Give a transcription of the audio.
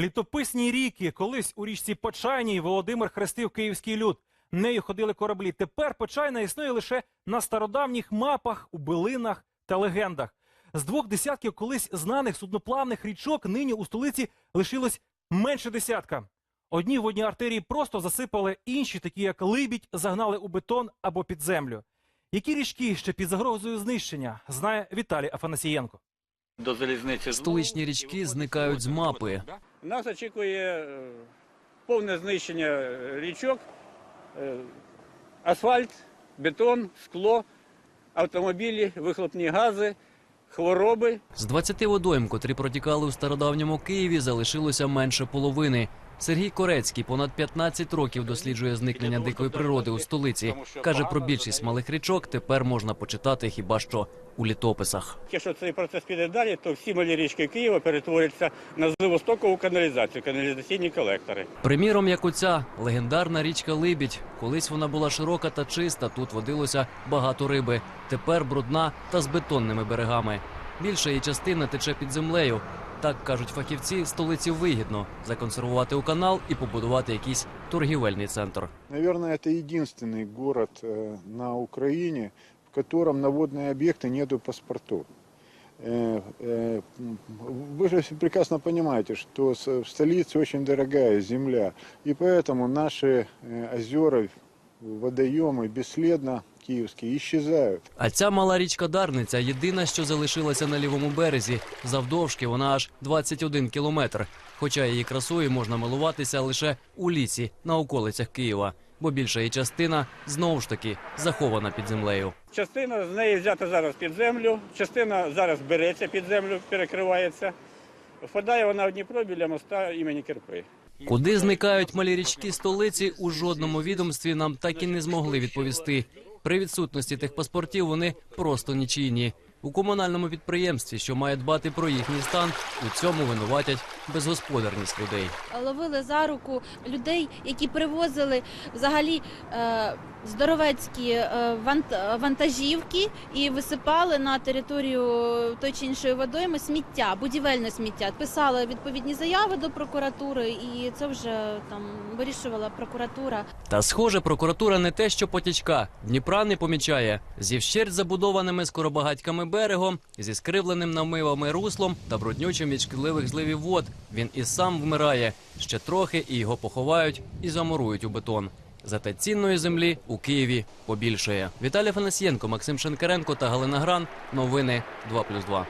Літописні ріки. Колись у річці Почайній Володимир хрестив київський люд. Нею ходили кораблі. Тепер Почайна існує лише на стародавніх мапах, у билинах та легендах. З двох десятків колись знаних судноплавних річок нині у столиці лишилось менше десятка. Одні водні артерії просто засипали, інші, такі як Либідь, загнали у бетон або під землю. Які річки ще під загрозою знищення, знає Віталій Афанасієнко. До залізниці Столичні річки зникають з мапи. Нас очікує е, повне знищення річок, е, асфальт, бетон, скло, автомобілі, вихлопні гази, хвороби. З 20 водойм, котрі протікали у стародавньому Києві, залишилося менше половини. Сергій Корецький понад 15 років досліджує зникнення дикої природи у столиці. Каже, про більшість малих річок тепер можна почитати хіба що у літописах. Якщо цей процес піде далі, то всі малі річки Києва перетворяться на зливостокову каналізацію, каналізаційні колектори. Приміром, як оця легендарна річка Либідь. Колись вона була широка та чиста. Тут водилося багато риби. Тепер брудна та з бетонними берегами. Більша її частина тече під землею. Так кажуть фахівці, столиці вигідно законсервувати у канал і побудувати якийсь торгівельний центр. Наверное, это единственный город э, на Украине, в котором на водные объекты нету паспортов. Э, э, м, Вы же все прекрасно понимаете, что с- в столице очень дорогая земля, и поэтому наши э, озера, водоемы бесследно киевские исчезают. А ця мала річка Дарниця єдина, що залишилася на лівому березі. Завдовжки вона аж 21 кілометр. Хоча її красою можна милуватися лише у лісі на околицях Києва, бо більша її частина знову ж таки захована під землею. Частина з неї взята зараз під землю, частина зараз береться під землю, перекривається. Впадає вона в Дніпро біля моста імені Кирпи. Куди зникають малі річки столиці, у жодному відомстві нам так і не змогли відповісти. При відсутності тих паспортів вони просто нічийні. У комунальному підприємстві, що має дбати про їхній стан, у цьому винуватять безгосподарність людей. ловили за руку людей, які привозили взагалі е, здоровецькі е, вантажівки і висипали на територію той чи іншої водойми сміття, будівельне сміття. Писали відповідні заяви до прокуратури, і це вже там вирішувала прокуратура. Та схоже, прокуратура не те, що потічка. Дніпра не помічає. Зі вщерть забудованими скоробагатьками берегом, зі скривленим намивами руслом та бруднючим від шкідливих зливів вод. Він і сам вмирає. Ще трохи і його поховають і замурують у бетон. Зате цінної землі у Києві побільшає. Віталій Фанасієнко, Максим Шенкаренко та Галина Гран. Новини 2+,2.